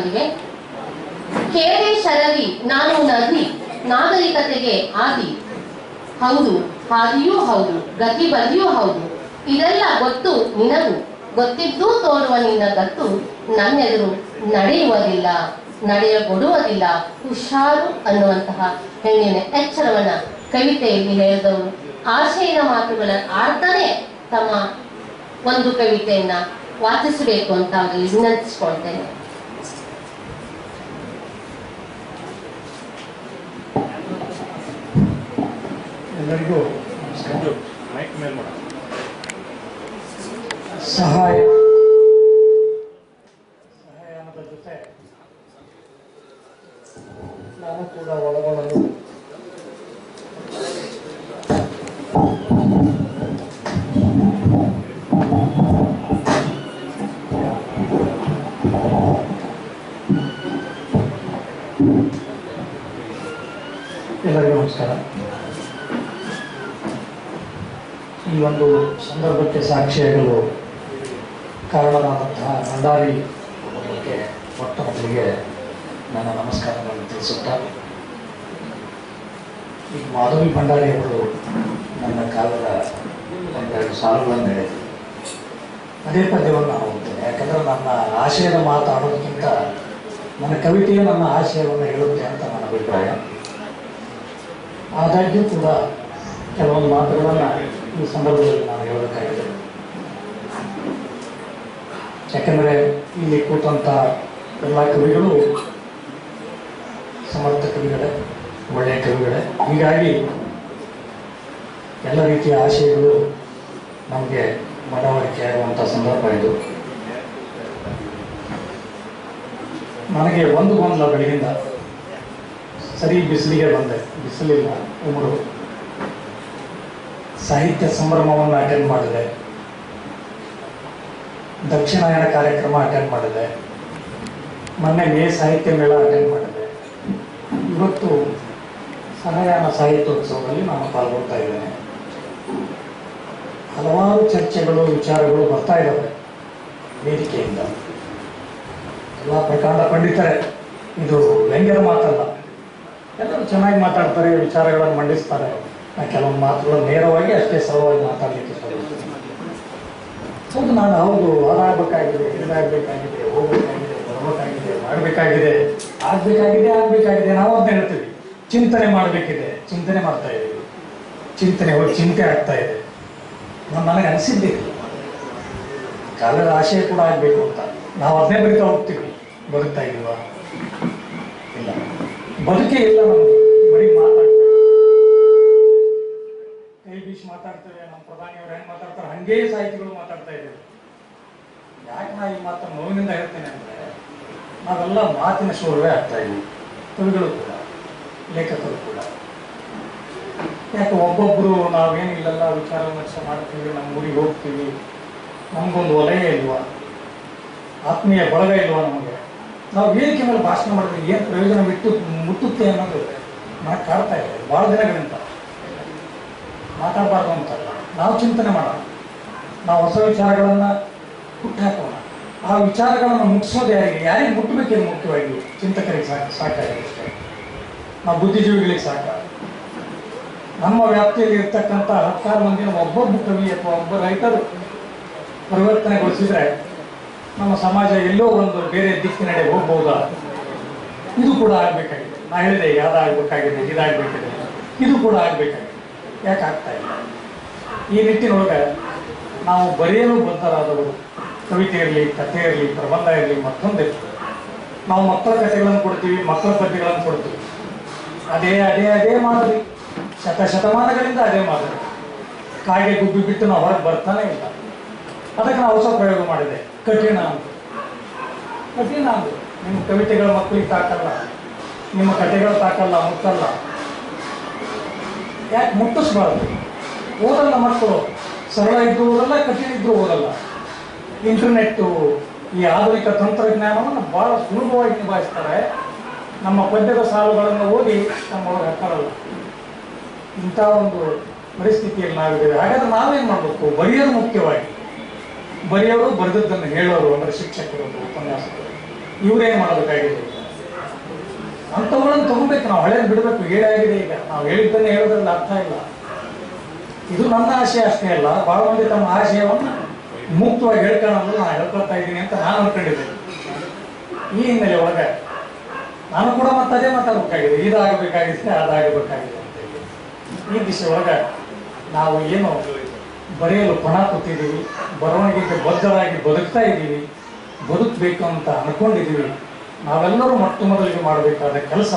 ಬಂದಿವೆ ಕೇರೆ ಶರವಿ ನಾನು ನದಿ, ನಾಗರಿಕತೆಗೆ ಆದಿ ಹೌದು, ಹಾದಿಯೂ ಹೌದು ಗತಿ ಬದಿಯೂ ಹೌದು. ಇದೆಲ್ಲ ಗೊತ್ತು ನಿನಗೂ. ಗೊತ್ತಿದ್ದು ತೋರುವ ನಿನ್ನ ಗತ್ತು ನನ್ನೆದುರು ನಡೆಯುವುದಿಲ್ಲ, ನಡೆಯಗೊಡುವುದಿಲ್ಲ. ಹುಷಾರು ಅನ್ನುವಂತಹ ಹೆಣ್ಣಿನ ಎಚ್ಚರವನ್ನ ಕವಿತೆಯಲ್ಲಿ ಹೇಳಿದವರು. ಆಶಯದ ಮಾತುಗಳ ಆಡ್ತಾನೆ ತಮ್ಮ ಒಂದು ಕವಿತೆಯನ್ನ ವಾಚಿಸಬೇಕು ಅಂತ ವಿನಂತಿಸ್ಕೊಳ್ತೇನೆ. ಎಲ್ಲರಿಗೂ ನಮಸ್ಕಾರ ಮೈಕ್ ಮೇಲೆ ಮಾಡ ಸಹಾಯ ಸಹಾಯನದ ಜೊತೆ ನಾನು ಕೂಡ ಒಳಗೊಳ್ಳಲು ಎಲ್ಲರಿಗೂ ನಮಸ್ಕಾರ ಈ ಒಂದು ಸಂದರ್ಭಕ್ಕೆ ಸಾಕ್ಷಿಯಾಗಲು ಕಾರಣವಾದಂತಹ ಭಂಡಾರಿ ಕುಟುಂಬಕ್ಕೆ ಮೊಟ್ಟ ಮೊದಲಿಗೆ ನನ್ನ ನಮಸ್ಕಾರಗಳನ್ನು ತಿಳಿಸುತ್ತಾ ಈ ಮಾಧವಿ ಭಂಡಾರಿ ಅವರು ನನ್ನ ಕಾಲದ ಒಂದೆರಡು ಸಾಲುಗಳನ್ನು ಹೇಳಿದರು. ಅದೇ ಪದ್ಯವನ್ನು ನಾನು ಓದ್ತೇನೆ ಯಾಕಂದರೆ ನನ್ನ ಆಶಯದ ಮಾತಾಡೋದಕ್ಕಿಂತ ನನ್ನ ಕವಿತೆಯೇ ನನ್ನ ಆಶಯವನ್ನು ಹೇಳುತ್ತೆ ಅಂತ ನನ್ನ ಅಭಿಪ್ರಾಯ. ಆದಾಗ್ಯೂ ಕೂಡ ಕೆಲವೊಂದು ಮಾತುಗಳನ್ನು ಈ ಸಂದರ್ಭದಲ್ಲಿ ನಾನು ಹೇಳಬೇಕಾಗಿದೆ ಯಾಕಂದರೆ ಇಲ್ಲಿ ಕೂತಂಥ ಎಲ್ಲ ಕವಿಗಳು ಸಮರ್ಥ ಕವಿಗಳೇ, ಒಳ್ಳೆಯ ಕವಿಗಳೇ. ಹೀಗಾಗಿ ಎಲ್ಲ ರೀತಿಯ ಆಶಯಗಳು ನಮಗೆ ಮನವರಿಕೆ ಆಗುವಂಥ ಸಂದರ್ಭ ಇದು. ನನಗೆ ಒಂದು ಗೊಂದಲ ಬೆಳಗಿಂದ ಸರಿ ಬಿಸಿಲಿಗೆ ಬಂದೆ. ಬಿಸಿಲಿಲ್ಲ ಉಮರು. ಸಾಹಿತ್ಯ ಸಂಭ್ರಮವನ್ನು ಅಟೆಂಡ್ ಮಾಡಿದೆ. ದಕ್ಷಿಣಾಯನ ಕಾರ್ಯಕ್ರಮ ಅಟೆಂಡ್ ಮಾಡಿದೆ. ಮೊನ್ನೆ ಮೇ ಸಾಹಿತ್ಯ ಮೇಳ ಅಟೆಂಡ್ ಮಾಡಿದೆ. ಇವತ್ತು ಸಹಯಾನ ಸಾಹಿತ್ಯೋತ್ಸವದಲ್ಲಿ ನಾನು ಪಾಲ್ಗೊಳ್ತಾ ಇದ್ದೇನೆ. ಹಲವಾರು ಚರ್ಚೆಗಳು, ವಿಚಾರಗಳು ಬರ್ತಾ ಇದ್ದಾವೆ ವೇದಿಕೆಯಿಂದ. ಎಲ್ಲ ಪ್ರಕಾಂಡ ಪಂಡಿತರೆ, ಇದು ವ್ಯಂಗ್ಯದ ಮಾತಲ್ಲ. ಎಲ್ಲರೂ ಚೆನ್ನಾಗಿ ಮಾತಾಡ್ತಾರೆ, ವಿಚಾರಗಳನ್ನು ಮಂಡಿಸ್ತಾರೆ. ಕೆಲವೊಂದು ಮಾತುಗಳು ನೇರವಾಗಿ ಅಷ್ಟೇ ಸರಳವಾಗಿ ಮಾತಾಡಲಿಕ್ಕೆ ಸ್ವಲ್ಪ ನಾನು ಹೌದು, ಹಾಳಾಗಬೇಕಾಗಿದೆ ಇದಾಗಬೇಕಾಗಿದೆ ಹೋಗಬೇಕಾಗಿದೆ, ಬರಬೇಕಾಗಿದೆ, ಮಾಡಬೇಕಾಗಿದೆ, ಆಗಬೇಕಾಗಿದೆ ಆಗಬೇಕಾಗಿದೆ, ನಾವು ಅಂತ ಹೇಳ್ತೀವಿ. ಚಿಂತನೆ ಮಾಡಬೇಕಿದೆ, ಚಿಂತನೆ ಮಾಡ್ತಾ ಇದ್ದೀವಿ. ಚಿಂತನೆ ಹೋಗಿ ಚಿಂತೆ ಆಗ್ತಾ ಇದೆ. ನಾನು ನನಗೆ ಅನಿಸಿದ್ದೆ ಕಾಲದ ಆಶಯ ಕೂಡ ಆಗಬೇಕು ಅಂತ. ನಾವು ಅದನ್ನೇ ಬರಿತಾ ಹೋಗ್ತೀವಿ. ಬದುಕ್ತಾ ಇಲ್ವಾ? ಇಲ್ಲ. ಬದುಕೇ ಇಲ್ಲ ನಮಗೆ. ಬರೀ ಬೀಸಿ ಮಾತಾಡ್ತೇವೆ, ನಮ್ಮ ಪ್ರಧಾನಿಯವರು ಹೆಂಗ್ ಮಾತಾಡ್ತಾರೆ ಹಂಗೇ ಸಾಹಿತಿಗಳು ಮಾತಾಡ್ತಾ ಇದ್ದೇವೆ. ಯಾಕೆ ನಾ ಈ ಮಾತು ನೋವಿನಿಂದ ಹೇಳ್ತೇನೆ ಅಂದ್ರೆ, ನಾವೆಲ್ಲ ಮಾತಿನ ಶೋರವೇ ಆಗ್ತಾ ಇದ್ದೀವಿ. ಕವಿಗಳು ಕೂಡ, ಲೇಖಕರು ಕೂಡ. ಯಾಕೆ ಒಬ್ಬೊಬ್ರು ನಾವೇನಿಲ್ಲಲ್ಲ ವಿಚಾರ ವಿಮರ್ಶೆ ಮಾಡ್ತೀವಿ, ನಮ್ಮ ಊರಿಗೆ ಹೋಗ್ತೀವಿ, ನಮಗೊಂದು ವಲಯ ಇಲ್ವಾ? ಆತ್ಮೀಯ ಬಳಗ ಇಲ್ವಾ ನಮಗೆ? ನಾವು ವೇದಿಕೆ ಮೇಲೆ ಭಾಷಣ ಮಾಡಿದ್ರೆ ಏನು ಪ್ರಯೋಜನ ಬಿಟ್ಟು ಮುಟ್ಟುತ್ತೆ ಅನ್ನೋದು ನನಗೆ ಕಾಡ್ತಾ ಇದೆ ಭಾಳ ದಿನಗಳಿಂದ. ಮಾತಾಡಬಾರ್ದು ಅಂತಲ್ಲ ನಾವು ಚಿಂತನೆ ಮಾಡೋಣ. ನಾವು ಹೊಸ ವಿಚಾರಗಳನ್ನು ಹುಟ್ಟಾಕೋಣ ಆ ವಿಚಾರಗಳನ್ನು ಮುಟ್ಟಿಸೋದು ಯಾರಿಗೆ? ಯಾರಿಗೆ ಮುಟ್ಟಬೇಕೇನು ಮುಖ್ಯವಾಗಿ? ಚಿಂತಕರಿಗೆ ಸಾಕು ಅಷ್ಟೇ. ನಾವು ಬುದ್ಧಿಜೀವಿಗಳಿಗೆ ಸಾಕ. ನಮ್ಮ ವ್ಯಾಪ್ತಿಯಲ್ಲಿ ಇರ್ತಕ್ಕಂಥ ಹತ್ತಾರು ಮಂದಿನ ಒಬ್ಬೊಬ್ಬ ಕವಿ ಅಥವಾ ಒಬ್ಬ ರೈತರು ಪರಿವರ್ತನೆಗೊಳಿಸಿದ್ರೆ ನಮ್ಮ ಸಮಾಜ ಎಲ್ಲೋ ಒಂದು ಬೇರೆ ದಿಕ್ಕಿನಡೆ ಹೋಗ್ಬೋದಾ? ಇದು ಕೂಡ ಆಗಬೇಕಾಗಿದೆ. ನಾ ಹೇಳಿದೆ, ಯಾವ್ದಾಗಬೇಕಾಗಿದೆ ಇದಾಗಬೇಕಿದೆ ಇದು ಕೂಡ ಆಗ್ಬೇಕಾಗಿದೆ. ಯಾಕೆ ಆಗ್ತಾ ಇಲ್ಲ. ಈ ನಿಟ್ಟಿನೊಳಗೆ ನಾವು ಬರೆಯಲು ಬದ್ಧರಾದವರು, ಕವಿತೆ ಇರಲಿ, ಕಥೆ ಇರಲಿ, ಪ್ರಬಂಧ ಇರಲಿ, ಮತ್ತೊಂದು ಇರ್ತದೆ ನಾವು ಮಕ್ಕಳ ಕಥೆಗಳನ್ನು ಕೊಡ್ತೀವಿ, ಮಕ್ಕಳ ಪದ್ಯಗಳನ್ನು ಕೊಡ್ತೀವಿ. ಅದೇ ಅದೇ ಅದೇ ಮಾದರಿ. ಶತ ಶತಮಾನಗಳಿಂದ ಅದೇ ಮಾದರಿ. ಕಾಗೆ ಗುಬ್ಬಿ ಬಿಟ್ಟು ನಾವು ಹೊರಗೆ ಬರ್ತಾನೆ ಇಲ್ಲ. ಅದಕ್ಕೆ ನಾವು ಹೊಸ ಪ್ರಯೋಗ ಮಾಡಿದೆ. ಕಠಿಣ ಅಂತ ಕಠಿಣ ಅಂದ್ರೆ ನಿಮ್ಮ ಕವಿತೆಗಳ ಮಕ್ಕಳಿಗೆ ತಾಕಲ್ಲ. ನಿಮ್ಮ ಕಥೆಗಳು ತಾಕಲ್ಲ ಮುಟ್ಟಲ್ಲ ಯಾಕೆ ಮುಟ್ಟಿಸ್ಬಾರ್ದು? ಓದಲ್ಲ ಮಕ್ಕಳು. ಸರಳ ಇದ್ದು ಓದಲ್ಲ, ಕಠಿಣ ಇದ್ದರೂ ಓದಲ್ಲ. ಇಂಟರ್ನೆಟ್ಟು ಈ ಆಧುನಿಕ ತಂತ್ರಜ್ಞಾನವನ್ನು ಭಾಳ ಸುಲಭವಾಗಿ ನಿಭಾಯಿಸ್ತಾರೆ. ನಮ್ಮ ಪದ್ಯದ ಸಾಲುಗಳನ್ನು ಓದಿ ನಮ್ಮೊಳಗೆ ಹಾಕಲ್ಲ ಇಂಥ ಒಂದು ಪರಿಸ್ಥಿತಿಯಲ್ಲಿ ನಾವಿದ್ದೇವೆ. ಹಾಗಾದ್ರೆ ನಾವೇನು ಮಾಡಬೇಕು? ಬರೆಯೋದು ಮುಖ್ಯವಾಗಿ. ಬರೆಯೋರು ಬರೆದದ್ದನ್ನು ಹೇಳೋರು ಅಂದರೆ ಶಿಕ್ಷಕರು ಉಪನ್ಯಾಸಕರು. ಇವರೇನು ಮಾಡಬೇಕಾಗಿದೆ? ಅಂಥವುಗಳನ್ನು ತಗೋಬೇಕು, ನಾವು ಹಳೆಯ ಬಿಡಬೇಕು ಏಳಾಗಿದೆ ಈಗ. ನಾವು ಹೇಳಿದ್ದನ್ನೇ ಹೇಳೋದ್ರಲ್ಲಿ ಅರ್ಥ ಇಲ್ಲ. ಇದು ನನ್ನ ಆಶಯ ಅಷ್ಟೇ ಅಲ್ಲ, ಬಹಳ ಮಂದಿ ತಮ್ಮ ಆಶಯವನ್ನು ಮುಕ್ತವಾಗಿ ಹೇಳ್ಕೊಳ್ಳೋದು ನಾನು ಹೇಳ್ಕೊಳ್ತಾ ಇದ್ದೀನಿ ಅಂತ ನಾನು ಅನ್ಕೊಂಡಿದ್ದೆ ಈ ಹಿನ್ನೆಲೆ ಒಳಗೆ ನಾನು ಕೂಡ ಮತ್ತೆ ಅದೇ ಮಾತಾಡಬೇಕಾಗಿದೆ. ಇದಾಗಬೇಕಾಗಿದೆ, ಅದಾಗಬೇಕಾಗಿದೆ. ಈ ದಿಶೆ ಒಳಗೆ ನಾವು ಏನು ಬರೆಯಲು ಪಣ ಕೂತಿದ್ದೀವಿ ಬರವಣಿಗೆಗೆ ಬದ್ಧರಾಗಿ ಬದುಕ್ತಾ ಇದ್ದೀವಿ, ಬದುಕಬೇಕು ಅಂತ ಅನ್ಕೊಂಡಿದ್ದೀವಿ ನಾವೆಲ್ಲರೂ ಮೊಟ್ಟ ಮೊದಲಿಗೆ ಮಾಡಬೇಕಾದ ಕೆಲಸ,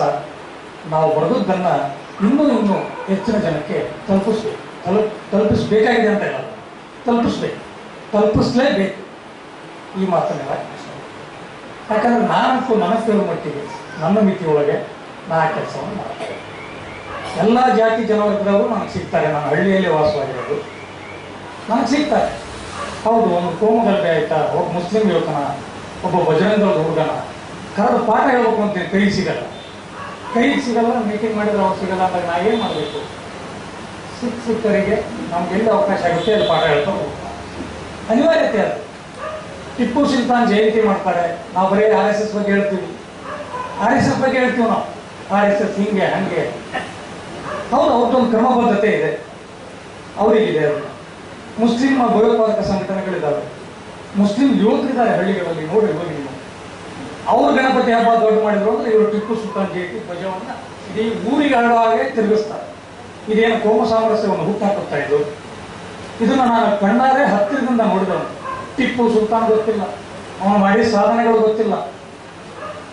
ನಾವು ಬರೆದದ್ದನ್ನು ಇನ್ನೂ ಇನ್ನೂ ಹೆಚ್ಚಿನ ಜನಕ್ಕೆ ತಲುಪಿಸ್ಬೇಕು. ತಲುಪ್ ತಲುಪಿಸ್ಬೇಕಾಗಿದೆ ಅಂತ ಹೇಳಲ್ಲ. ತಲುಪಿಸ್ಬೇಕು. ತಲುಪಿಸ್ಲೇಬೇಕು. ಈ ಮಾತನ್ನೆಲ್ಲ ಯಾಕಂದ್ರೆ ನಾನಂತೂ ನನಗೆ ಮಟ್ಟಿಗೆ, ನನ್ನ ಮಿತಿಯೊಳಗೆ ನಾ ಆ ಕೆಲಸವನ್ನು ಮಾಡ್ತೇನೆ. ಎಲ್ಲ ಜಾತಿ ಜನವರ್ಗದವರು ನನಗೆ ಸಿಗ್ತಾರೆ. ನಾನು ಹಳ್ಳಿಯಲ್ಲಿ ವಾಸವಾಗಿರೋದು. ನನಗೆ ಸಿಗ್ತಾರೆ. ಹೌದು, ಒಂದು ಕೋಮಗಲ್ಬೆ ಆಯ್ತಾ? ಒಬ್ಬ ಮುಸ್ಲಿಂ ಯುವಕನ, ಒಬ್ಬ ಬಜರಂಗದ ಹುಡುಗನ ಕರೆದು ಪಾಠ ಹೇಳ್ಬೇಕು ಅಂತ ಕೈ ಸಿಗಲ್ಲ. ಕೈ ಸಿಗಲ್ಲ ಮೀಟಿಂಗ್ ಮಾಡಿದ್ರೆ ಅವ್ರು ಸಿಗಲ್ಲ ಅಂದಾಗ ನಾ ಏನು ಮಾಡಬೇಕು? ಸಿಕ್ಕ ಸಿಕ್ಕರಿಗೆ ನಮ್ಗೆ ಎಲ್ಲಿ ಅವಕಾಶ ಆಗುತ್ತೆ, ಅಲ್ಲಿ ಪಾಠ ಹೇಳ್ತಾ ಹೋಗ್ತಾ ಅನಿವಾರ್ಯತೆ ಅದು. ಟಿಪ್ಪು ಸುಲ್ತಾನ್ ಜಯಂತಿ ಮಾಡ್ತಾರೆ. ನಾವು ಬರೀ ಆರ್ ಎಸ್ ಎಸ್ ಬಗ್ಗೆ ಹೇಳ್ತೀವಿ. ಆರ್ ಎಸ್ ಎಸ್ ಬಗ್ಗೆ ಹೇಳ್ತೀವಿ ನಾವು. ಆರ್ ಎಸ್ ಎಸ್ ಹಿಂಗೆ, ಹಂಗೆ. ಹೌದು, ಅವ್ರದ್ದೊಂದು ಕ್ರಮಬದ್ಧತೆ ಇದೆ. ಅವರಿಗಿದೆ ಮುಸ್ಲಿಂ ಭಯೋತ್ಪಾದಕ ಸಂಘಟನೆಗಳಿದ್ದಾವೆ. ಮುಸ್ಲಿಂ ಯುವಕರಿದ್ದಾರೆ ಹಳ್ಳಿಗಳಲ್ಲಿ, ನೋಡಿ ಹೋಗಿ ಅವ್ರು ಗಣಪತಿ ಹಬ್ಬ ದೊಡ್ಡ ಮಾಡಿದ್ರು ಅಂದ್ರೆ ಇವರು ಟಿಪ್ಪು ಸುಲ್ತಾನ್ ಜಯಂತಿ ಧ್ವಜವನ್ನ ಇಡೀ ಊರಿಗೆ ಹರಡುವ ಹಾಗೆ ತಿರುಗಿಸ್ತಾರೆ. ಇದೇನು ಕೋಮ ಸಾಮರಸ್ಯವನ್ನು ಹುಟ್ಟಾಕುತ್ತಾ ಇದ್ದು ಇದನ್ನ ನಾನು ಕಣ್ಣಾರೆ ಹತ್ತಿರದಿಂದ ನೋಡಿದವನು. ಟಿಪ್ಪು ಸುಲ್ತಾನ್ ಗೊತ್ತಿಲ್ಲ. ಅವನು ಮಾಡಿದ ಸಾಧನೆಗಳು ಗೊತ್ತಿಲ್ಲ.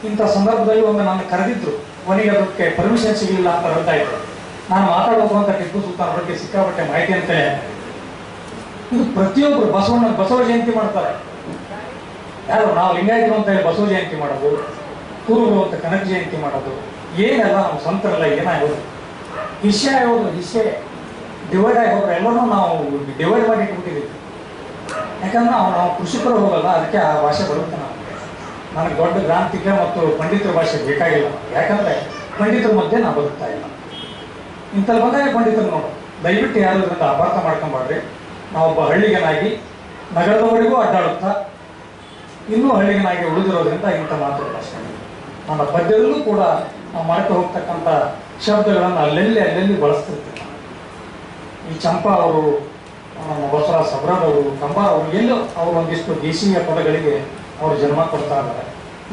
ಇಂಥ ಸಂದರ್ಭದಲ್ಲಿ ಒಂದು ನಾನು ಕರೆದಿದ್ರು ಕೊನೆಗೆ ಅದಕ್ಕೆ ಪರ್ಮಿಷನ್ ಸಿಗಲಿಲ್ಲ ಅಂತ ಹೇಳ್ತಾ ಇದ್ರು. ನಾನು ಮಾತಾಡೋದು ಟಿಪ್ಪು ಸುಲ್ತಾನ್ ಬಗ್ಗೆ ಸಿಕ್ಕಾಪಟ್ಟೆ ಮಾಹಿತಿ ಅಂತ ಇದು ಪ್ರತಿಯೊಬ್ಬರು ಬಸವಣ್ಣ ಬಸವ ಜಯಂತಿ ಮಾಡ್ತಾರೆ. ಯಾರು ನಾವು ಲಿಂಗಾಯತರು ಅಂತ ಹೇಳಿ ಬಸವ ಜಯಂತಿ ಮಾಡೋದು, ಕುರುಬರು ಅಂತ ಕನಕ ಜಯಂತಿ ಮಾಡೋದು, ಏನೆಲ್ಲ ನಮ್ಮ ಸಂತರಲ್ಲ ಏನಾಗೋದು? ವಿಷಯ ಆಗೋದು ವಿಷಯ. ಡಿವೈಡ್ ಆಗೋದ್ರೆ ಎಲ್ಲರೂ ನಾವು ಡಿವೈಡ್ ಮಾಡಿ ಇಟ್ಬಿಟ್ಟಿದ್ದೀವಿ ಯಾಕಂದ್ರೆ ನಾವು ನಾವು ಕೃಷಿಕರು ಹೋಗಲ್ಲ, ಅದಕ್ಕೆ ಆ ಭಾಷೆ ಬರುತ್ತೆ ನಾವು ನನಗೆ ದೊಡ್ಡ ಗ್ರಾಂಥಿಕ ಮತ್ತು ಪಂಡಿತರ ಭಾಷೆ ಬೇಕಾಗಿಲ್ಲ. ಯಾಕಂದ್ರೆ ಪಂಡಿತರ ಮಧ್ಯೆ ನಾವು ಬದುಕ್ತಾ ಇಲ್ಲ. ಇಂಥಲ್ಲಿ ಬಂದಾಗ ಪಂಡಿತರು ನೋಡು, ದಯವಿಟ್ಟು ಯಾರು ಇದರಿಂದ ಅಪಾರ್ಥ ಮಾಡ್ಕೊಂಬಾಡ್ರಿ. ನಾವೊಬ್ಬ ಹಳ್ಳಿಗನಾಗಿ ನಗರದವರೆಗೂ ಅಡ್ಡಾಡುತ್ತಾ ಇನ್ನೂ ಹಳ್ಳಿಗನಾಗಿ ಉಳಿದಿರೋದ್ರಿಂದ ಇಂಥ ಮಾತುಗಳು ಅಷ್ಟೇ. ನನ್ನ ಪದ್ಯದಲ್ಲೂ ಕೂಡ ಮಾಡ್ತಾ ಹೋಗ್ತಕ್ಕಂಥ ಶಬ್ದಗಳನ್ನು ಅಲ್ಲೆಲ್ಲಿ ಅಲ್ಲೆಲ್ಲಿ ಬಳಸ್ತಿರ್ತೀವಿ. ಈ ಚಂಪಾ ಅವರು ನಮ್ಮ ಬಸವರಾಜ್ ಸಬ್ರಾದ್ ಅವರು ಅವರು, ಎಲ್ಲೋ ಅವರು ಒಂದಿಷ್ಟು ದೇಶೀಯ ಪದಗಳಿಗೆ ಅವರು ಜನ್ಮ ಕೊಡ್ತಾ ಇದ್ದಾರೆ.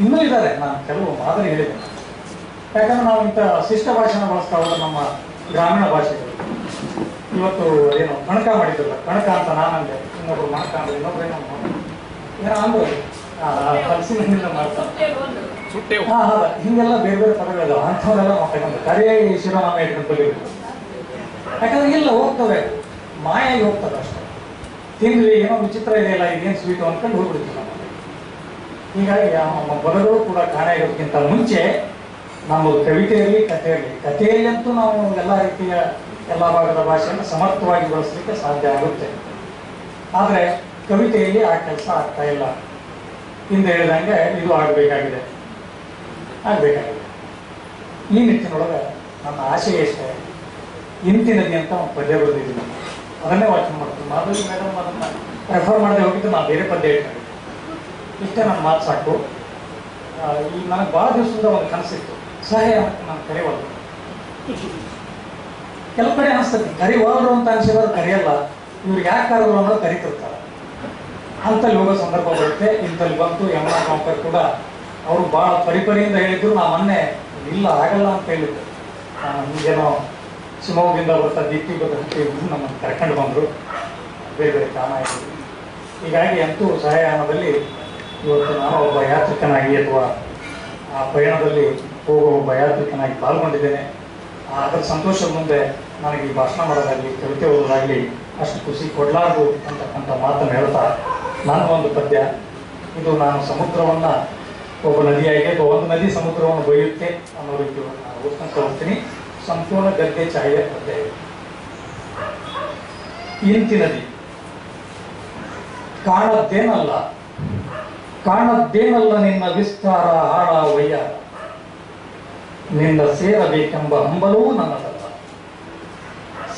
ಇನ್ನೂ ಇದ್ದಾರೆ. ನಾನು ಕೆಲವು ಮಾದರಿ ಹೇಳಿದ್ದೇನೆ. ಯಾಕಂದ್ರೆ ನಾವು ಇಂಥ ಶಿಷ್ಟ ಭಾಷೆನ ಬಳಸ್ತಾ ಹೋದ್ರೆ ನಮ್ಮ ಗ್ರಾಮೀಣ ಭಾಷೆಗಳು. ಇವತ್ತು ಏನು ಕಣಕ ಮಾಡಿದ್ರಲ್ಲ, ಕಣಕ ಅಂತ ನಾನಂದೆ. ಇನ್ನೊಬ್ರು ಮಾಡ್ಕೊಂಡ್ರೆ ಇನ್ನೊಬ್ರು ಏನೋ ಹಿಂಗೆಲ್ಲ ಬೇರೆ ಬೇರೆ ಪದಗಳಿದಾವೆ. ಅಂಥವನ್ನೆಲ್ಲ ಮಾಡ್ತಕ್ಕಂಥ ಕರೆ ಶಿರೋನಾಮ ಇಟ್ಕೊಂಡು ಯಾಕಂದ್ರೆ ಇಲ್ಲ ಹೋಗ್ತವೆ. ಮಾಯಾಗಿ ಹೋಗ್ತವೆ ಅಷ್ಟೇ. ತಿನ್ಲಿ ಏನೋ ವಿಚಿತ್ರ ಇದೆಯಲ್ಲ ಇದೇನು ಸ್ವೀಟು ಅನ್ಕೊಂಡು ಹೋಗ್ಬಿಡ್ತೀವಿ ನಾವು. ಹೀಗಾಗಿ ನಮ್ಮ ಪದಗಳು ಕೂಡ ಕಾಣ ಇರೋದಕ್ಕಿಂತ ಮುಂಚೆ ನಮ್ಮ ಕವಿತೆಯಲ್ಲಿ ಕಥೆಯಲ್ಲಿ ಕಥೆಯಲ್ಲಿ ಅಂತೂ ಕಥೆಯಲ್ಲಂತೂ ನಾವು ಎಲ್ಲ ರೀತಿಯ ಎಲ್ಲ ಭಾಗದ ಭಾಷೆಯನ್ನು ಸಮರ್ಥವಾಗಿ ಬಳಸಲಿಕ್ಕೆ ಸಾಧ್ಯ ಆಗುತ್ತೆ. ಆದರೆ ಕವಿತೆಯಲ್ಲಿ ಆ ಕೆಲಸ ಆಗ್ತಾ ಇಲ್ಲ. ಹಿಂದೆ ಹೇಳಿದಂಗೆ ಇದು ಆಗಬೇಕಾಗಿದೆ. ಆಗಬೇಕಾಗಿದೆ. ಈ ನಿಟ್ಟಿನೊಳಗೆ ನನ್ನ ಆಶೆ ಎಷ್ಟೇ, ಇಂತಿನದಿ ಅಂತ ಒಂದು ಪದ್ಯ ಬರೆದಿದ್ದೀನಿ. ಅದನ್ನೇ ವಾಚನ ಮಾಡ್ತೀನಿ. ಮಾಧುರಿ ಮೇಡಮ್ ಅದನ್ನು ರೆಫರ್ ಮಾಡದೆ ಹೋಗಿದ್ದು ನಾನು ಬೇರೆ ಪದ್ಯ ಇಟ್ಕೊಂಡಿದ್ದೆ ಇಷ್ಟೇ ನನ್ನ ಮಾತು ಸಾಕು. ಈ ನನಗೆ ಭಾಳ ದಿವಸದಿಂದ ಒಂದು ಕನಸಿತ್ತು. ಸಹಾಯ ನಾನು ಕರೆಯುವಾಗ ಕೆಲವು ಕಡೆ ಅನಿಸ್ತದೆ ಕರಿವಾದ್ರು ಅಂತ ಅನಿಸಿದ್ರೆ ಕರೆಯಲ್ಲ. ಇವ್ರಿಗೆ ಯಾಕೆ ಕರೆದ್ರು ಅನ್ನೋದು ಕರಿತಿರ್ತಾರೆ. ಅಂತಲ್ಲಿ ಹೋಗೋ ಸಂದರ್ಭ ಬರುತ್ತೆ. ಇಂಥಲ್ಲಿ ಬಂತು, ಯಮುನಾ ಕಾಂಕರ್ ಕೂಡ. ಅವರು ಭಾಳ ಪರಿಪರಿಯಿಂದ ಹೇಳಿದ್ರು, ನಾ ಮೊನ್ನೆ ಇಲ್ಲ, ಆಗಲ್ಲ ಅಂತ ಹೇಳಿದ್ರು. ಹಿಂಗೇನೋ ಶಿವಮೊಗ್ಗದಿಂದ ಬರ್ತಾ ದೀಪ್ತಿ ಭದ್ರತೆ ನಮ್ಮನ್ನು ಕರ್ಕೊಂಡು ಬಂದರು. ಬೇರೆ ಬೇರೆ ಕಾರಣ ಇದ್ರು ಹೀಗಾಗಿ ಅಂತೂ ಸಹಾಯಾನದಲ್ಲಿ ಇವತ್ತು ನಾನು ಒಬ್ಬ ಯಾತ್ರಿಕನಾಗಿ ಅಥವಾ ಆ ಪಯಣದಲ್ಲಿ ಹೋಗುವ ಒಬ್ಬ ಯಾತ್ರಿಕನಾಗಿ ಪಾಲ್ಗೊಂಡಿದ್ದೇನೆ. ಅದರ ಸಂತೋಷದ ಮುಂದೆ ನನಗೆ ಈ ಭಾಷಣ ಮಾಡೋದಾಗಲಿ, ಕವಿತೆ ಓದೋದಾಗಲಿ ಅಷ್ಟು ಖುಷಿ ಕೊಡಲಾರದು ಅಂತಕ್ಕಂಥ ಮಾತನ್ನು ಹೇಳ್ತಾ ನನಗೊಂದು ಪದ್ಯ. ಇದು ನಾನು ಸಮುದ್ರವನ್ನು ಒಬ್ಬ ನದಿಯಾಗಿ ಒಂದು ನದಿ ಸಮುದ್ರವನ್ನು ಬೈಯುತ್ತೆ ಅನ್ನೋ ರೀತಿ ನಾನು ಸಂಪೂರ್ಣ ಗದ್ದೆ ಛಾಯೆ ಪದ್ಯ. ಇಂತಿ ನದಿ. ಕಾಣದ್ದೇನಲ್ಲ. ಕಾಣದ್ದೇನಲ್ಲ ನಿನ್ನ ವಿಸ್ತಾರ ಆಳ ವಯ್ಯ ನಿನ್ನ ಸೇರಬೇಕೆಂಬ ಹಂಬಲವೂ ನನ್ನದಲ್ಲ.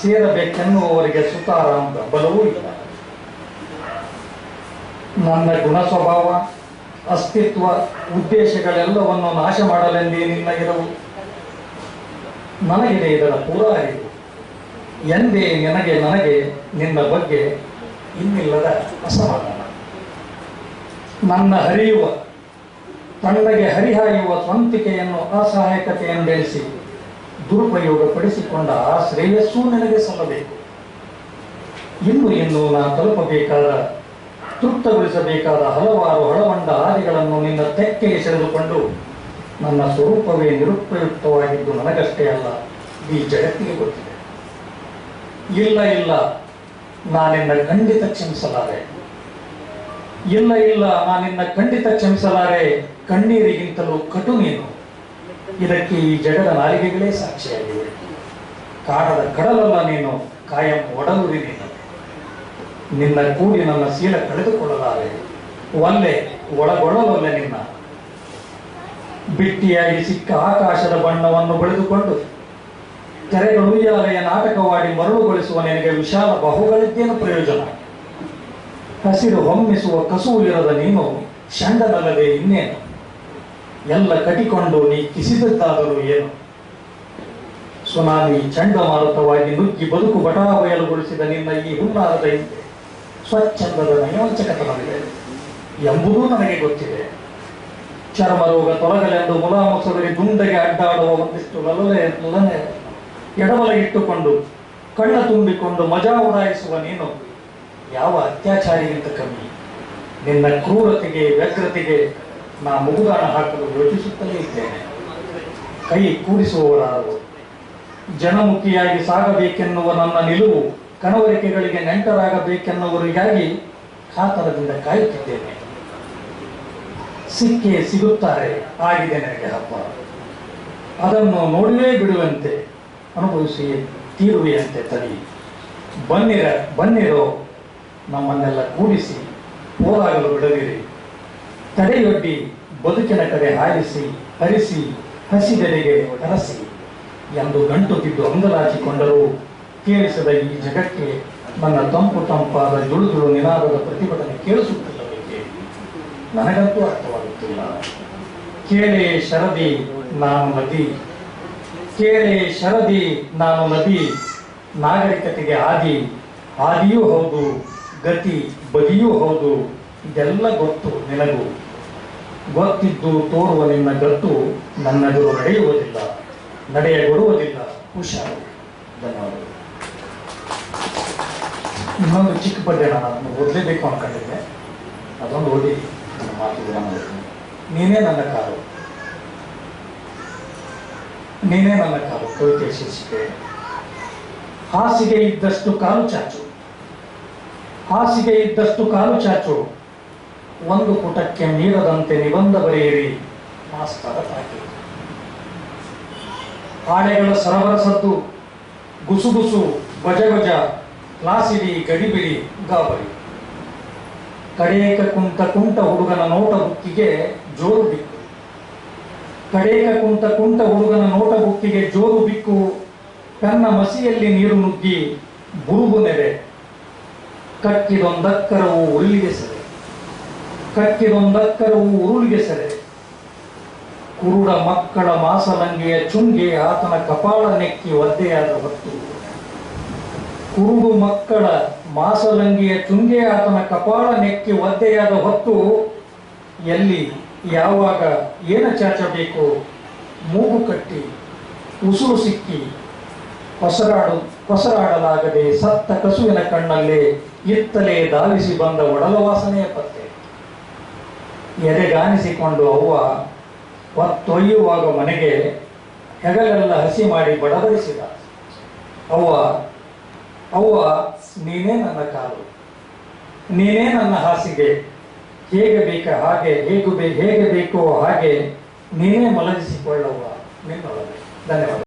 ಸೇರಬೇಕೆನ್ನುವವರಿಗೆ ಸುತಾರಾಮ್ ಬೆಂಬಲವೂ ಇಲ್ಲ. ನನ್ನ ಗುಣ ಸ್ವಭಾವ ಅಸ್ತಿತ್ವ, ಉದ್ದೇಶಗಳೆಲ್ಲವನ್ನು ನಾಶ ಮಾಡಲೆಂದೇ ನಿನ್ನ ಇರವು ನನಗಿದೆ ಇದರ ಪೂರ ಅರಿವು. ಎಂದೇ ನಿನಗೆ ನನಗೆ ನಿನ್ನ ಬಗ್ಗೆ ಇನ್ನಿಲ್ಲದ ಅಸಮಾಧಾನ. ನನ್ನ ಹರಿಯುವ, ತಣ್ಣಗೆ ಹರಿಹಾಯುವ ಸ್ವಂತಿಕೆಯನ್ನು ಅಸಹಾಯಕತೆಯೆಂದೆಣಿಸಿ ದುರುಪಯೋಗಪಡಿಸಿಕೊಂಡ ಆ ಶ್ರೇಯಸ್ಸೂ ನನಗೆ ಸಲ್ಲಬೇಕು. ಇನ್ನು ಇನ್ನು ನಾನು ತಲುಪಬೇಕಾದ ತೃಪ್ತಗೊಳಿಸಬೇಕಾದ ಹಲವಾರು ಹಳವಂಡ ಹಾದಿಗಳನ್ನು ನಿನ್ನ ತೆಕ್ಕೆಗೆ ಸೆಳೆದುಕೊಂಡು ನನ್ನ ಸ್ವರೂಪವೇ ನಿರುಪಯುಕ್ತವಾಗಿದ್ದು ನನಗಷ್ಟೇ ಅಲ್ಲ, ಈ ಜಗತ್ತಿಗೆ ಗೊತ್ತಿದೆ. ಇಲ್ಲ ಇಲ್ಲ, ನಾನಿನ್ನ ಖಂಡಿತ ಕ್ಷಮಿಸಲಾರೆ. ಇಲ್ಲ ಇಲ್ಲ, ನಾನಿನ್ನ ಖಂಡಿತ ಕ್ಷಮಿಸಲಾರೆ. ಕಣ್ಣೀರಿಗಿಂತಲೂ ಕಟು ನೀನು. ಇದಕ್ಕೆ ಈ ಜಗದ ನಾಲಿಗೆಗಳೇ ಸಾಕ್ಷಿಯಾಗಿವೆ. ಕಾಡದ ಕಡಲಲ್ಲ ನೀನು, ಕಾಯಂ ಒಡಲುರಿ ನೀನು. ನಿನ್ನ ಕೂಡಿ ನನ್ನ ಶೀಲ ಕಳೆದುಕೊಳ್ಳಲಾರೆ. ಒಲ್ಲೆ ಒಳಗೊಳ್ಳಲೊಲ್ಲೆ ನಿನ್ನ. ಬಿಟ್ಟಿಯಾಗಿ ಸಿಕ್ಕ ಆಕಾಶದ ಬಣ್ಣವನ್ನು ಬಳಿದುಕೊಂಡು ತೆರೆಗಳುಯ್ಯಾಲೆಯ ನಾಟಕವಾಡಿ ಮರಳುಗೊಳಿಸುವ ನಿನಗೆ ವಿಶಾಲ ಬಹುಗಳಿದ್ದೇನು ಪ್ರಯೋಜನ? ಹಸಿರು ಹೊಮ್ಮಿಸುವ ಕಸೂಲಿರದ ನೀನು ಶಂಡನಲ್ಲದೆ ಇನ್ನೇನು? ಎಲ್ಲ ಕಟಿಕೊಂಡು ನೀ ಕಿಸಿದದ್ದಾದರೂ ಏನು? ಸುನಾಮಿ ಚಂಡಮಾರುತವಾಗಿ ನುಗ್ಗಿ ಬದುಕು ಬಟಾಬಯಲುಗೊಳಿಸಿದ ನಿನ್ನ ಈ ಹುನ್ನಾರದ ಹಿಂದೆ. ಸ್ವಚ್ಛಂದದ ನಯೋಚಕತನವಿದೆ ಎಂಬುದೂ ನನಗೆ ಗೊತ್ತಿದೆ. ಚರ್ಮ ರೋಗ ತೊಲಗಲೆಂದು ಮುಲಾಮಸದಲ್ಲಿ ದುಂಡಗೆ ಅಡ್ಡಾಡುವ ಒಂದಿಷ್ಟು ಲಲನೆ ಲಲನೆ ಎಡಬಲ ಇಟ್ಟುಕೊಂಡು, ಕಣ್ಣ ತುಂಬಿಕೊಂಡು ಮಜಾ ಉಡಾಯಿಸುವ ನೀನು. ಯಾವ ಅತ್ಯಾಚಾರಿಗಿಂತ ಕಮ್ಮಿ ನಿನ್ನ ಕ್ರೂರತೆಗೆ, ವ್ಯಗ್ರತೆಗೆ ನಾ ಮುಗುದಾಣ ಹಾಕಲು ಯೋಚಿಸುತ್ತಲೇ ಇದ್ದೇನೆ. ಕೈ ಕೂಡಿಸುವವರಾರು. ಜನಮುಖಿಯಾಗಿ ಸಾಗಬೇಕೆನ್ನುವ ನನ್ನ ನಿಲುವು ಕಣವರಿಕೆಗಳಿಗೆ ನೆಂಟರಾಗಬೇಕೆನ್ನುವರಿಗಾಗಿ ಕಾತರದಿಂದ ಕಾಯುತ್ತಿದ್ದೇನೆ. ಸಿಕ್ಕೆ ಸಿಗುತ್ತಾರೆ, ಆಗಿದೆ ನನಗೆ ಹಬ್ಬ. ಅದನ್ನು ನೋಡಲೇ ಬಿಡುವಂತೆ, ಅನುಭವಿಸಿ ತೀರುವೆಯಂತೆ ತಡಿ ಬನ್ನಿರ, ಬನ್ನಿರೋ, ನಮ್ಮನ್ನೆಲ್ಲ ಕೂಡಿಸಿ ಹೋರಾಗಲು ಬಿಡದಿರಿ. ತಡೆಯೊಡ್ಡಿ, ಬದುಕಿನ ಕಡೆ ಹಾರಿಸಿ ಹರಿಸಿ, ಹಸಿದೆಡೆಗೆ ಕರೆಸಿ ಎಂದು ಗಂಟು ಬಿದ್ದು ಅಂಗಲಾಚಿಕೊಂಡರೂ. ಕೇಳಿಸದ ಈ ಜಗಕ್ಕೆ ನನ್ನ ತಂಪು ತಂಪಾದ ಜುಳು ನಿನಾದದ ಪ್ರತಿಭಟನೆ ಕೇಳಿಸುತ್ತಿಲ್ಲವೇಕೆ ನನಗಂತೂ ಅರ್ಥವಾಗುತ್ತಿಲ್ಲ. ಕೇಳಿ ಶರದಿ, ನಾನು ನದಿ. ಕೇಳೆ ಶರದಿ, ನಾನು ನದಿ. ನಾಗರಿಕತೆಗೆ ಆದಿ. ಆದಿಯೂ ಹೌದು, ಗತಿ ಬದಿಯೂ ಹೌದು, ಇದೆಲ್ಲ ಗೊತ್ತು ನಿನಗೂ. ಗೊತ್ತಿದ್ದು ತೋರುವ ನಿನ್ನ ಗತ್ತು ನನ್ನದು ನಡೆಯುವುದಿಲ್ಲ ನಡೆಯಗೊಡುವುದಿಲ್ಲ. ಹುಷಾರು ಧನ್ಯವಾದಗಳು. ಇನ್ನೊಂದು ಚಿಕ್ಕ ಪದ್ಯ ನಾನು ಅದನ್ನು ಓದಲೇಬೇಕು ಅನ್ಕೊಂಡಿದ್ದೆ. ಅದೊಂದು ಓದಿ. ನೀನೇ ನನ್ನ ಕಾಲು. ನೀನೇ ನನ್ನ ಕಾಲು. ಕವಿತೆ ಶೀರ್ಷಿಕೆ. ಹಾಸಿಗೆ ಇದ್ದಷ್ಟು ಕಾಲು ಚಾಚು. ಹಾಸಿಗೆ ಇದ್ದಷ್ಟು ಕಾಲು ಚಾಚು. ಒಂದು ಪುಟಕ್ಕೆ ಮೀರದಂತೆ ನಿಬಂಧ ಬರೆಯಿರಿ. ಮಾಸ್ತರ ತಾಕಿ. ಹಾಳೆಗಳ ಸರವರಸದ್ದು ಗುಸುಗುಸು ಗಜ ಗಜ. ಕ್ಲಾಸಿಡಿ ಗಡಿಬಿಡಿ ಗಾಬರಿ. ಕಡೇಕ ಕುಂತ ಕುಂಟ ಹುಡುಗನ ನೋಟ ಬುಕ್ಕಿಗೆ ಜೋರು ಬಿಕ್ಕು. ಕಡೇಕ ಕುಂತ ಕುಂಟ ಹುಡುಗನ ನೋಟ ಬುಕ್ಕಿಗೆ ಜೋರು ಬಿಕ್ಕು. ತನ್ನ ಮಸಿಯಲ್ಲಿ ನೀರು ನುಗ್ಗಿ ಬುರುಗು ನೆರೆ. ಕಕ್ಕಿದೊಂದಕ್ಕರವು ಉರುಳಿಗೆ ಸೆರೆ. ಕಕ್ಕಿದೊಂದಕ್ಕರವು ಉರುಳಿಗೆ ಸೆರೆ. ಕುರುಡ ಮಕ್ಕಳ ಮಾಸಲಂಗೆಯ ಚುಂಗೆ ಆತನ ಕಪಾಳ ನೆಕ್ಕಿ ಒದ್ದೆಯಾದ ಹೊತ್ತು. ಕುರುಡು ಮಕ್ಕಳ ಮಾಸಲಂಗಿಯ ಚುಂಗೆ ಆತನ ಕಪಾಳ ನೆಕ್ಕಿ ಒದ್ದೆಯಾದ ಹೊತ್ತು ಎಲ್ಲಿ, ಯಾವಾಗ, ಏನ ಚಾಚಬೇಕು? ಮೂಗು ಕಟ್ಟಿ, ಉಸುರು ಸಿಕ್ಕಿ ಹೊಸರಾಡು ಹೊಸರಾಡಲಾಗದೆ ಸತ್ತ ಕಸುವಿನ ಕಣ್ಣಲ್ಲಿ ಇತ್ತಲೇ ಧಾವಿಸಿ ಬಂದ ಒಡಲ ವಾಸನೆಯ ಪತ್ತೆ. ಎದೆಗಾನಿಸಿಕೊಂಡು ಅವ್ವ ಹೊತ್ತೊಯ್ಯುವಾಗ ಮನೆಗೆ ಹೆಗಲೆಲ್ಲ ಹಸಿ ಮಾಡಿ ಬಡಬಡಿಸಿದ. ಅವ್ವ ಅವ್ವ, ನೀನೇ ನನ್ನ ಕಾಲು. ನೀನೇ ನನ್ನ ಹಾಸಿಗೆ. ಹೇಗೆ ಬೇಕ ಹಾಗೆ, ಹೇಗೆ ಬೇ ಹೇಗೆ ಬೇಕೋ ಹಾಗೆ ನೀನೇ ಮಲಗಿಸಿಕೊಳ್ಳುವ ನಿನ್ನೊಳಗೆ. ಧನ್ಯವಾದ.